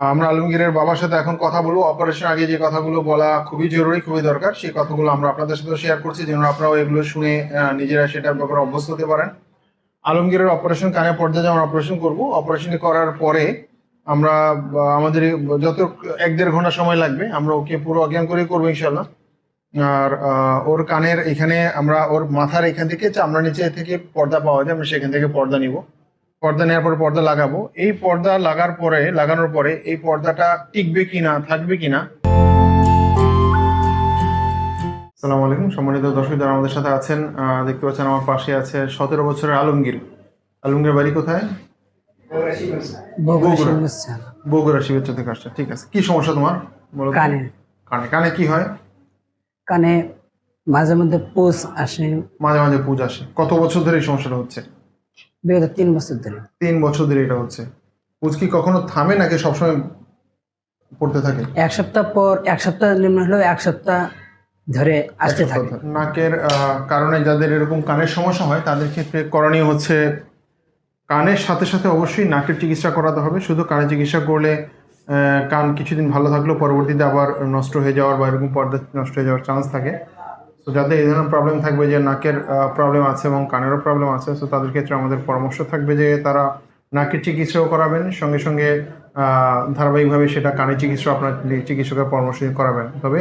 আমরা আলমগীরের বাবার সাথে এখন কথা বলব। অপারেশন আগে যে কথাগুলো বলা খুবই জরুরি, খুবই দরকার, সেই কথাগুলো আমরা আপনাদের সাথে শেয়ার করছি। যেন আপনারাও এগুলো শুনে নিজেরা সেটার ব্যাপারে অভ্যস্ত হতে পারেন। আলমগীরের অপারেশন কানে পর্যায়ে যেমন অপারেশন করব। অপারেশন করার পরে আমরা আমাদের যত এক দেড় ঘণ্টা সময় লাগবে, আমরা ওকে পুরো অজ্ঞান করে করব ইনশাল্লাহ আর ওর কানের এখানে আমরা, ওর মাথার এখান থেকে চামড়া নিচে থেকে পর্দা পাওয়া যায়, আমরা সেখান থেকে পর্দা নিব। পর্দা নেওয়ার পরে পর্দা লাগাবো। এই পর্দা লাগার পরে লাগানোর পরে এই পর্দাটা টিকবে কিনা থাকবে কিনা? সালাম আলাইকুম। সম্মানিত দর্শক যারা আমাদের সাথে আছেন দেখতে পাচ্ছেন আমার পাশে আছে সতেরো বছরের আলমগীর। আলমগীর বাড়ি কোথায়? বগুড়া শিবেচ্ছা থেকে আসছে। ঠিক আছে। কি সমস্যা তোমার? বলো কানে। কানে। কানে কি হয়? কানে মাঝে মধ্যে পোষ আসে। মাঝে মাঝে পুজ আসে। কত বছর ধরে এই সমস্যাটা হচ্ছে? বিগত তিন বছর ধরে। তিন বছর ধরে এটা হচ্ছে। পুজ কি কখনো থামে নাকি সবসময় পড়তে থাকে? এক সপ্তাহ পর এক সপ্তাহ নিম্ন হলেও এক সপ্তাহ ধরে আসতে থাকে। নাকের কারণে যাদের এরকম কানের সমস্যা হয় তাদের ক্ষেত্রে করণীয় হচ্ছে কানের সাথে সাথে অবশ্যই নাকের চিকিৎসা করাতে হবে। শুধু কানের চিকিৎসা করলে কান কিছুদিন ভালো থাকলেও পরবর্তীতে আবার নষ্ট হয়ে যাওয়ার বা এরকম পর্দা নষ্ট হয়ে যাওয়ার চান্স থাকে। তো যাদের এই ধরনের প্রবলেম থাকবে যে নাকের প্রবলেম আছে এবং কানেরও প্রবলেম আছে তো তাদের ক্ষেত্রে আমাদের পরামর্শ থাকবে যে তারা নাকের চিকিৎসাও করাবেন সঙ্গে সঙ্গে ধারাবাহিকভাবে সেটা কানের চিকিৎসা আপনার চিকিৎসকের পরামর্শ করাবেন। তবে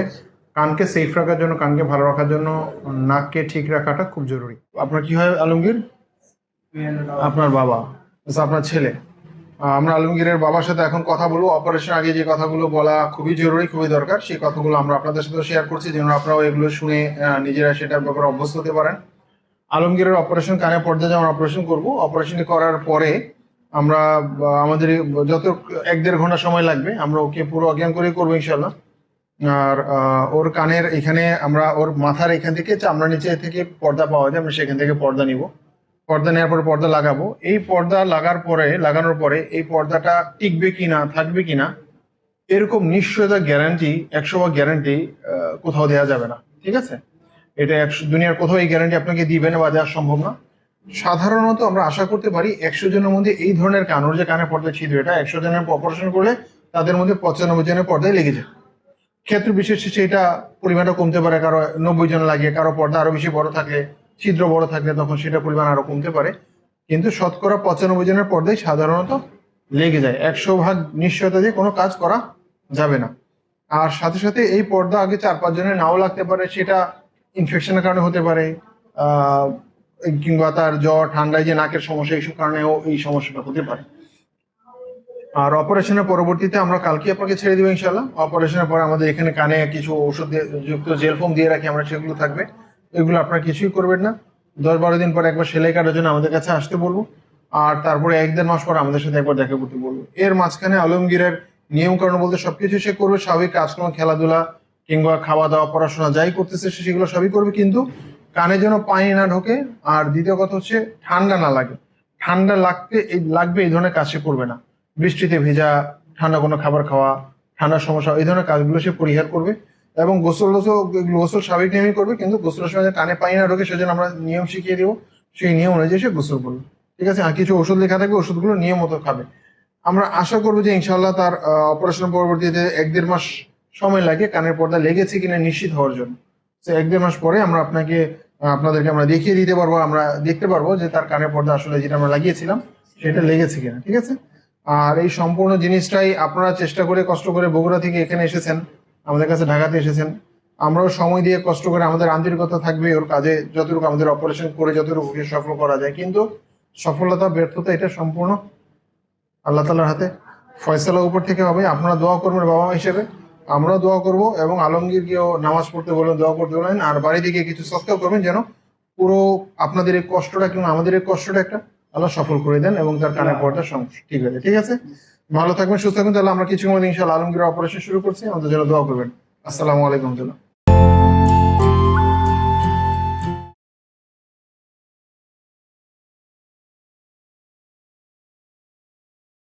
কানকে সেফ রাখার জন্য কানকে ভালো রাখার জন্য নাককে ঠিক রাখাটা খুব জরুরি। আপনার কি হয় আলমগীর? আপনার বাবা আচ্ছা, আপনার ছেলে। আমরা আলমগীরের বাবার সাথে এখন কথা বলব। অপারেশন আগে যে কথাগুলো বলা খুবই জরুরি, খুবই দরকার। সেই কথাগুলো আমরা আপনাদের সাথে শেয়ার করছি, যেন আপনারাও এগুলো শুনে নিজেরা সেটার ব্যাপারে অভ্যস্ত হতে পারেন। আলমগীরের অপারেশন কানে পর্যায়ে যেমন অপারেশন করব। অপারেশন করার পরে আমরা আমাদের যত এক দেড় ঘণ্টা সময় লাগবে, আমরা ওকে পুরো অজ্ঞান করে করব ইনশাল্লাহ আর ওর কানের এখানে আমরা, ওর মাথার এখান থেকে চামড়া নিচে থেকে পর্দা পাওয়া যায়, আমরা সেখান থেকে পর্দা নিব। পর্দা নেওয়ার পরে পর্দা লাগাবো। এই পর্দা লাগার পরে, লাগানোর পরে এই পর্দাটা টিকবে কিনা, থাকবে কিনা, এরকম নিশ্চয়তা গ্যারান্টি একশো বা গ্যারান্টি কোথাও দেওয়া যাবে না। ঠিক আছে? এটা একশো, দুনিয়ার কোথাও এই গ্যারান্টি আপনাকে দিবে না বা দেওয়া সম্ভব না। সাধারণত আমরা আশা করতে পারি একশো জনের মধ্যে এই ধরনের কানোর, যে কানে পর্দা ছিদ্র, এটা একশো জনের অপারেশন করলে তাদের মধ্যে পঁচানব্বই জনের পর্দায় লেগে যায়। ক্ষেত্র বিশেষে সেটা পরিমাণটা কমতে পারে, কারও নব্বই জন লাগে, কারও পর্দা আরও বেশি বড় থাকলে ছিদ্র বড় থাকলে তখন সেটা পরিমাণ আরও কমতে পারে। কিন্তু শতকরা পঁচানব্বই জনের পর্দায় সাধারণত লেগে যায়। একশো ভাগ নিশ্চয়তা দিয়ে কোনো কাজ করা যাবে না। আর সাথে সাথে এই পর্দা আগে চার পাঁচ জনের নাও লাগতে পারে, সেটা ইনফেকশনের কারণে হতে পারে কিংবা তার জ্বর, ঠান্ডায় যে নাকের সমস্যা, এইসব কারণেও এই সমস্যাটা হতে পারে। আর অপারেশনের পরবর্তীতে আমরা কালকে আপনাকে ছেড়ে দেবো ইনশাল্লাহ অপারেশনের পরে আমাদের এখানে কানে কিছু ওষুধ যুক্ত জেল ফোম দিয়ে রাখি, আমরা সেগুলো থাকবে। এগুলো আপনারা কিছুই করবেন না। দশ বারো দিন পর একবার সেলাই কাটার জন্য আমাদের কাছে আসতে বলব। আর তারপরে এক দেড় মাস পর আমাদের সাথে একবার দেখা করতে বলব। এর মাঝখানে আলমগীরের নিয়ম কারণ বলতে সবকিছু সে করবে স্বাভাবিক কাজকর্ম, খেলাধুলা কিংবা খাওয়া দাওয়া পড়াশোনা যাই করতেছে সে, সেগুলো সবই করবে। কিন্তু কানে যেন পানি না ঢোকে, আর দ্বিতীয় কথা হচ্ছে ঠান্ডা না লাগে। ঠান্ডা লাগতে লাগবে এই ধরনের কাজ সে করবে না। বৃষ্টিতে ভেজা, ঠান্ডা কোনো খাবার খাওয়া, ঠান্ডার সমস্যা, এই ধরনের কাজগুলো সে পরিহার করবে। এবং গোসল গোসল স্বাভাবিক নিয়মই করবে, কিন্তু গোসলের সময় কানে পানি না ঢোকে সেজন্য আমরা নিয়ম শিখিয়ে দেবো, সেই নিয়ম অনুযায়ী সে গোসল করবে। ঠিক আছে? আর কিছু ওষুধ লেখা থাকবে, ওষুধগুলো নিয়ম মতো খাবে। আমরা আশা করব যে ইনশাল্লাহ তার অপারেশন পরবর্তীতে এক দেড় মাস সময় লাগে কানের পর্দা লেগেছে কিনা নিশ্চিত হওয়ার জন্য। তো এক দেড় মাস পরে আমরা আপনাকে আপনাদেরকে আমরা দেখিয়ে দিতে পারব, আমরা দেখতে পারব যে তার কানের পর্দা আসলে যেটা আমরা লাগিয়েছিলাম, সেটা লেগেছে কিনা। ঠিক আছে? আর এই সম্পূর্ণ জিনিসটাই আপনারা চেষ্টা করে, কষ্ট করে বগুড়া থেকে এখানে এসেছেন। আমাদের কাছে ঢাকাতে এসেছেন। আমরাও সময় দিয়ে কষ্ট করে আমাদের আন্তরিকতা থাকবে, ওর কাজে যতটুকু আমাদের অপারেশন করে যতটুকু সফল করা যায়। কিন্তু সফলতা, ব্যর্থতা, এটা সম্পূর্ণ আল্লাহ তালার হাতে। ফয়সালা উপর থেকে হবে আপনারা দোয়া করবেন বাবা হিসেবে। আমরাও দোয়া করব এবং আলমগীরকেও নামাজ পড়তে বলবেন দোয়া করতে বলবেন আর বাড়ি থেকে কিছু সত্ত্বেও করবেন যেন পুরো আপনাদের এই কষ্টটা কিংবা আমাদের এই কষ্টটা একটা আল্লাহ সফল করে দেন এবং তার পর্দা সমস্যা ঠিক আছে। ঠিক আছে? ভালো থাকবেন, সুস্থ থাকবেন, তাহলে আমরা কিছু মনে ইনশাল্লাহ আলমগীর অপারেশন শুরু করছি। আমাদের জন্য দোয়া করবেন। আসসালামু আলাইকুম